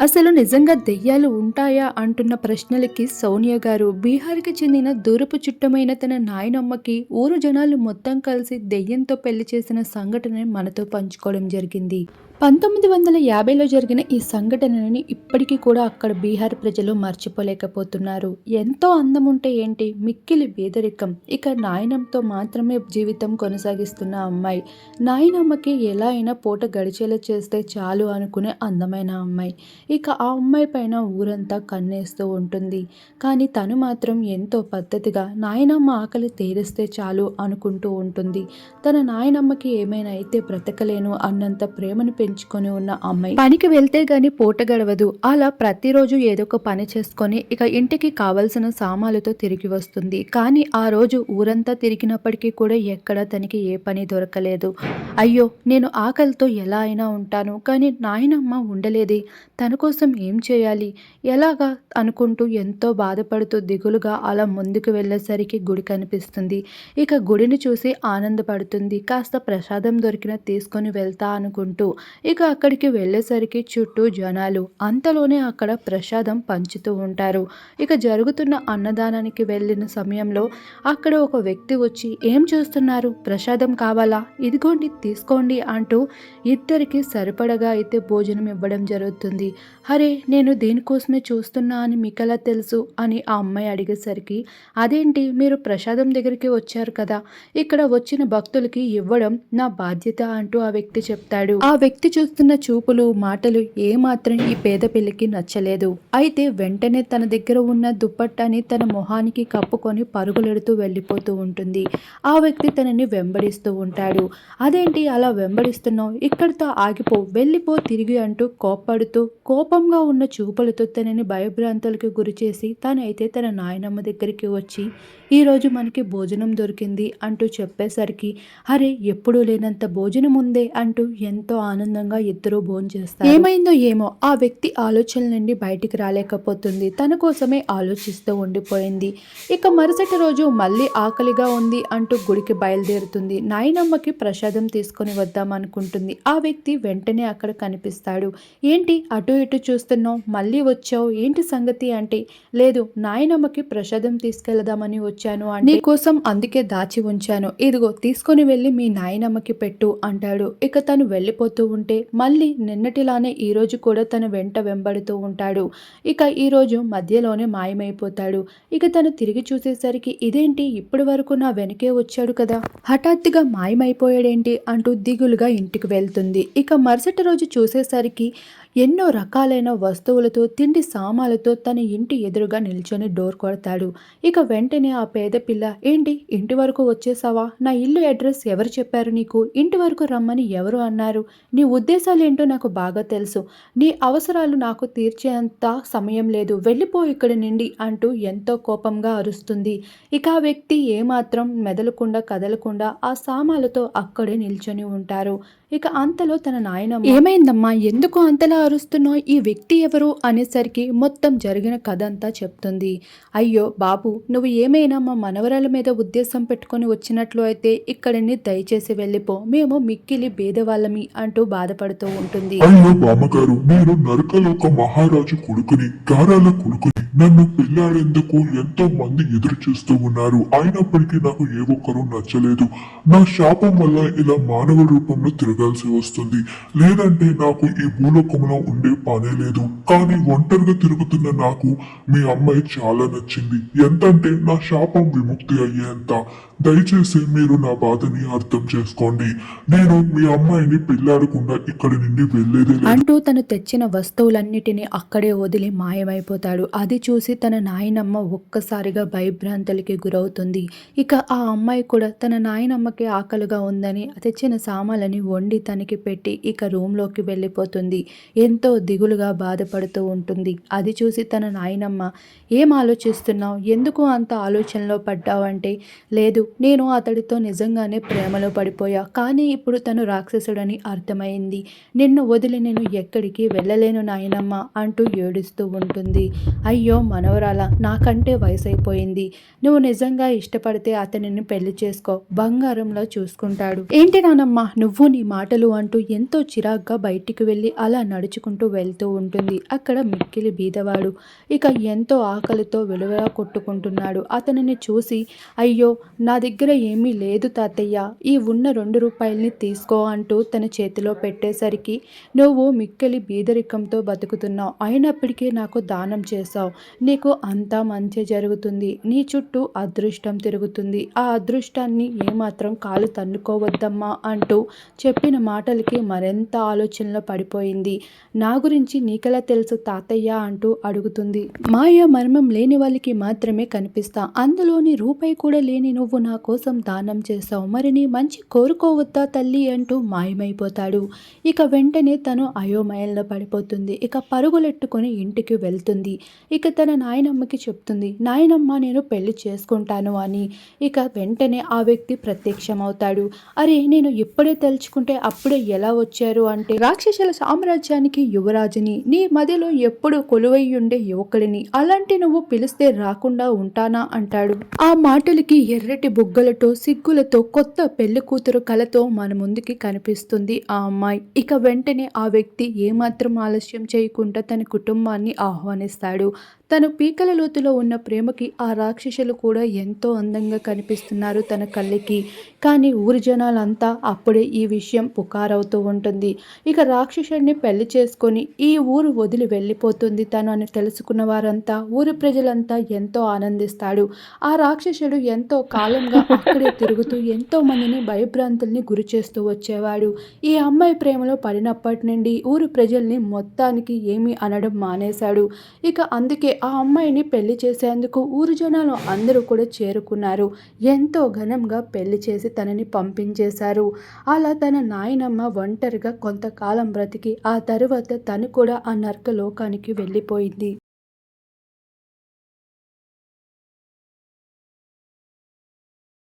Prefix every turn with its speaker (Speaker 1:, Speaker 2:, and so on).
Speaker 1: అసలు నిజంగా దెయ్యాలు ఉంటాయా అంటున్న ప్రశ్నలకి సోనియా గారు. బీహార్కి చెందిన దూరపు చుట్టమైన తన నాయనమ్మకి ఊరు జనాలు మొత్తం కలిసి దెయ్యంతో పెళ్ళి చేసిన సంఘటనని మనతో పంచుకోవడం జరిగింది. పంతొమ్మిది వందల యాభైలో జరిగిన ఈ సంఘటనని ఇప్పటికీ కూడా అక్కడ బీహార్ ప్రజలు మర్చిపోలేకపోతున్నారు. ఎంతో అందం ఉంటే ఏంటి? మిక్కిలి పేదరికం. ఇక నాయనంతో మాత్రమే జీవితం కొనసాగిస్తున్న అమ్మాయి. నాయనమ్మకి ఎలా అయినా పూట గడిచేలా చేస్తే చాలు అనుకునే అందమైన అమ్మాయి. ఇక ఆ అమ్మాయి పైన ఊరంతా కన్నేస్తూ ఉంటుంది. కానీ తను మాత్రం ఎంతో పద్ధతిగా నాయనమ్మ ఆకలి తీరిస్తే చాలు అనుకుంటూ ఉంటుంది. తన నాయనమ్మకి ఏమైనా అయితే బ్రతకలేను అన్నంత ప్రేమను పెంచుకొని ఉన్న అమ్మాయి. పనికి వెళ్తే గాని పూట గడవదు. అలా ప్రతిరోజు ఏదో ఒక పని చేసుకొని ఇక ఇంటికి కావలసిన సామాన్లతో తిరిగి వస్తుంది. కానీ ఆ రోజు ఊరంతా తిరిగినప్పటికీ కూడా ఎక్కడ తనకి ఏ పని దొరకలేదు. అయ్యో నేను ఆకలితో ఎలా అయినా ఉంటాను. కానీ నాయనమ్మ ఉండలేదే. తన కోసం ఏం చేయాలి? ఎలాగా అనుకుంటూ ఎంతో బాధపడుతూ దిగులుగా అలా ముందుకు వెళ్ళేసరికి గుడి కనిపిస్తుంది. ఇక గుడిని చూసి ఆనందపడుతుంది. కాస్త ప్రసాదం దొరికిన తీసుకొని వెళ్తా అనుకుంటూ ఇక అక్కడికి వెళ్ళేసరికి చుట్టూ జనాలు. అంతలోనే అక్కడ ప్రసాదం పంచుతూ ఉంటారు. ఇక జరుగుతున్న అన్నదానానికి వెళ్ళిన సమయంలో అక్కడ ఒక వ్యక్తి వచ్చి ఏం చూస్తున్నారు? ప్రసాదం కావాలా? ఇదిగోండి తీసుకోండి అంటూ ఇద్దరికి సరిపడగా అయితే భోజనం ఇవ్వడం జరుగుతుంది. అరే నేను దీనికోసమే చూస్తున్నా అని మీకెలా తెలుసు? అని ఆ అమ్మాయి అడిగేసరికి అదేంటి? మీరు ప్రసాదం దగ్గరికి వచ్చారు కదా. ఇక్కడ వచ్చిన భక్తులకి ఇవ్వడం నా బాధ్యత అంటూ ఆ వ్యక్తి చెప్తాడు. ఆ వ్యక్తి వ్యక్తి చూస్తున్న చూపులు మాటలు ఏమాత్రం ఈ పేద పిల్లికి నచ్చలేదు. అయితే వెంటనే తన దగ్గర ఉన్న దుప్పట్టాని తన మొహానికి కప్పుకొని పరుగులెడుతూ వెళ్ళిపోతూ ఉంటుంది. ఆ వ్యక్తి తనని వెంబడిస్తూ ఉంటాడు. అదేంటి అలా వెంబడిస్తున్నావు? ఇక్కడితో ఆగిపో వెళ్ళిపో తిరిగి అంటూ కోప్పడుతూ కోపంగా ఉన్న చూపులతో తనని భయభ్రాంతులకు గురిచేసి తనైతే తన నాయనమ్మ దగ్గరికి వచ్చి ఈరోజు మనకి భోజనం దొరికింది అంటూ చెప్పేసరికి అరే ఎప్పుడూ లేనంత భోజనం ఉందే అంటూ ఎంతో ఆనందంగా ఇద్దరూ భోంచేస్తారు ఏమైందో ఏమో ఆ వ్యక్తి ఆలోచనల నుండి బయటికి రాలేకపోతుంది. తన కోసమే ఆలోచిస్తూ ఉండిపోయింది. ఇక మరుసటి రోజు మళ్ళీ ఆకలిగా ఉంది అంటూ గుడికి బయలుదేరుతుంది. నాయనమ్మకి ప్రసాదం తీసుకొని వద్దాం అనుకుంటుంది. ఆ వ్యక్తి వెంటనే అక్కడ కనిపిస్తాడు. ఏంటి అటు ఇటు చూస్తున్నావు? మళ్ళీ వచ్చావు? ఏంటి సంగతి అంటే? లేదు నాయనమ్మకి ప్రసాదం తీసుకెళ్దామని వచ్చాను అంటే? నీకోసం అందుకే దాచి ఉంచాను. ఇదిగో తీసుకొని వెళ్ళి మీ నాయనమ్మకి పెట్టు అంటాడు. ఇక తను వెళ్ళిపోతూ ఉంటే మళ్ళీ నిన్నటిలానే ఈ రోజు కూడా తన వెంట వెంబడుతూ ఉంటాడు. ఇక ఈరోజు మధ్యలోనే మాయమైపోతాడు. ఇక తను తిరిగి చూసేసరికి ఇదేంటి? ఇప్పటి వరకు నా వెనకే వచ్చాడు కదా. హఠాత్తుగా మాయమైపోయాడేంటి అంటూ దిగులుగా ఇంటికి వెళ్తుంది. ఇక మరుసటి రోజు చూసేసరికి ఎన్నో రకాలైన వస్తువులతో తిండి సామాలతో తన ఇంటి ఎదురుగా నిల్చొని డోర్ కొడతాడు. ఇక వెంటనే ఆ పేద పిల్ల ఏంటి ఇంటి వరకు వచ్చేసావా? నా ఇల్లు అడ్రస్ ఎవరు చెప్పారు నీకు? ఇంటి వరకు రమ్మని ఎవరు అన్నారు? నీ ఉద్దేశాలు ఏంటో నాకు బాగా తెలుసు. నీ అవసరాలు నాకు తీర్చేంత సమయం లేదు. వెళ్ళిపో ఇక్కడి నుండి అంటూ ఎంతో కోపంగా అరుస్తుంది. ఇక ఆ వ్యక్తి ఏమాత్రం మెదలకుండా కదలకుండా ఆ సామాలతో అక్కడే నిల్చొని ఉంటారు. ఇక అంతలో తన నాయనమ్మ. ఏమైందమ్మా? ఎందుకు అంతలా అరుస్తున్నావు? ఈ వ్యక్తి ఎవరు? అనేసరికి మొత్తం జరిగిన కథ అంతా చెప్తుంది. అయ్యో బాబు నువ్వు ఏమైనా మా మనవరాల మీద ఉద్దేశం పెట్టుకొని వచ్చినట్లు అయితే ఇక్కడిని దయచేసి వెళ్ళిపో. మేము మిక్కిలి భేదవాళ్ళమి అంటూ బాధపడుతూ ఉంటుంది.
Speaker 2: అయ్యో బామ్మగారు నేను నరకలోక మహారాజు కొడుకుని గారాల కొడుకుని నన్ను పెళ్ళాడేందుకు ఎంతో మంది ఎదురు చూస్తూ ఉన్నారు. అయినప్పటికీ నాకు ఏ ఒక్కరూ నచ్చలేదు. నా శాపం వల్ల ఇలా మానవ రూపంలో తిరగాల్సి వస్తుంది. లేదంటే నాకు ఈ భూలోకంలో ఉండే పనే లేదు. కానీ ఒంటరిగా తిరుగుతున్న నాకు మీ అమ్మాయి చాలా నచ్చింది. ఎంతంటే నా శాపం విముక్తి అయ్యేంత. దయచేసి మీరు నా బాధని అర్థం చేసుకోండి. నేను మీ అమ్మాయిని పెళ్ళాడకుండా ఇక్కడి నుండి వెళ్ళేదే
Speaker 1: అంటూ తను తెచ్చిన వస్తువులన్నిటినీ అక్కడే వదిలి మాయమైపోతాడు. అది చూసి తన నాయనమ్మ ఒక్కసారిగా భయభ్రాంతులకి గురవుతుంది. ఇక ఆ అమ్మాయి కూడా తన నాయనమ్మకి ఆకలిగా ఉందని తెచ్చిన సామాలని వండి తనకి పెట్టి ఇక రూమ్లోకి వెళ్ళిపోతుంది. ఎంతో దిగులుగా బాధపడుతూ ఉంటుంది. అది చూసి తన నాయనమ్మ ఏం ఆలోచిస్తున్నావు? ఎందుకు అంత ఆలోచనలో పడ్డావంటే? లేదు నేను అతడితో నిజంగానే ప్రేమలో పడిపోయా. కానీ ఇప్పుడు తను రాక్షసుడని అర్థమైంది. నిన్ను వదిలి నేను ఎక్కడికి వెళ్ళలేను నాయనమ్మ అంటూ ఏడుస్తూ ఉంటుంది. అయ్యో మనవరాల నాకంటే వయసు అయిపోయింది నువ్వు నిజంగా ఇష్టపడితే అతనిని పెళ్ళి చేసుకో. బంగారంలో చూసుకుంటాడు. ఏంటి నానమ్మ? నువ్వు నీ మాటలు అంటూ ఎంతో చిరాగ్గా బయటికి వెళ్ళి అలా నడుచుకుంటూ వెళ్తూ ఉంటుంది. అక్కడ మిక్కిలి బీదవాడు. ఇక ఎంతో ఆకలితో విలువగా కొట్టుకుంటున్నాడు. అతనిని చూసి అయ్యో నా దగ్గర ఏమీ లేదు తాతయ్య. ఈ ఉన్న రెండు రూపాయల్ని తీసుకో అంటూ తన చేతిలో పెట్టేసరికి నువ్వు మిక్కిలి బీదరికంతో బతుకుతున్నావు. అయినప్పటికీ నాకు దానం చేశావు. నీకు అంతా మంచి జరుగుతుంది. నీ చుట్టూ అదృష్టం తిరుగుతుంది. ఆ అదృష్టాన్ని ఏమాత్రం కాలు తన్నుకోవద్దమ్మా అంటూ చెప్పిన మాటలకి మరెంత ఆలోచనలో పడిపోయింది? నా గురించి నీకెలా తెలుసు తాతయ్య? అంటూ అడుగుతుంది. మాయ మర్మం లేని వాళ్ళకి మాత్రమే కనిపిస్తా. అందులోని రూపాయి కూడా లేని నువ్వు నా కోసం దానం చేశావు. మరి నీ మంచి కోరుకోవద్దా తల్లి? అంటూ మాయమైపోతాడు. ఇక వెంటనే తను అయోమయంలో పడిపోతుంది. ఇక పరుగులెట్టుకొని ఇంటికి వెళ్తుంది. ఇక తన నాయనమ్మకి చెప్తుంది. నాయనమ్మ నేను పెళ్ళి చేసుకుంటాను అని. ఇక వెంటనే ఆ వ్యక్తి ప్రత్యక్షమవుతాడు. అరే నేను ఇప్పుడే తలుచుకుంటే అప్పుడే ఎలా వచ్చారు అంటే రాక్షసుల సామ్రాజ్యానికి యువరాజుని నీ మదిలో ఎప్పుడు కొలువై ఉండే యువకుడిని అలాంటి నువ్వు పిలిస్తే రాకుండా ఉంటానా అంటాడు. ఆ మాటలకి ఎర్రటి బుగ్గలతో సిగ్గులతో కొత్త పెళ్ళి కూతురు కలతో మన ముందుకి కనిపిస్తుంది ఆ అమ్మాయి. ఇక వెంటనే ఆ వ్యక్తి ఏమాత్రం ఆలస్యం చేయకుండా తన కుటుంబాన్ని ఆహ్వానిస్తాడు. తన పీకల లోతులో ఉన్న ప్రేమకి ఆ రాక్షసులు కూడా ఎంతో అందంగా కనిపిస్తున్నారు తన కళ్ళకి. కానీ ఊరి జనాలంతా అప్పుడే ఈ విషయం పుకారవుతూ ఉంటుంది. ఇక రాక్షసుడిని పెళ్ళి చేసుకొని ఈ ఊరు వదిలి వెళ్ళిపోతుంది తను అని తెలుసుకున్న వారంతా ఊరి ప్రజలంతా ఎంతో ఆనందిస్తాడు. ఆ రాక్షసుడు ఎంతో కాలంగా అక్కడే తిరుగుతూ ఎంతో మందిని భయభ్రాంతుల్ని గురి చేస్తూ వచ్చేవాడు. ఈ అమ్మాయి ప్రేమలో పడినప్పటి నుండి ఊరు ప్రజల్ని మొత్తానికి ఏమీ అనడం మానేశాడు. ఇక అందుకే ఆ అమ్మాయిని పెళ్ళి చేసేందుకు ఊరు జనాలు అందరూ కూడా చేరుకున్నారు. ఎంతో ఘనంగా పెళ్ళి చేసి తనని పంపించేశారు. అలా తన నాయనమ్మ ఒంటరిగా కొంతకాలం బ్రతికి ఆ తరువాత తను కూడా ఆ నర్క లోకానికి వెళ్ళిపోయింది.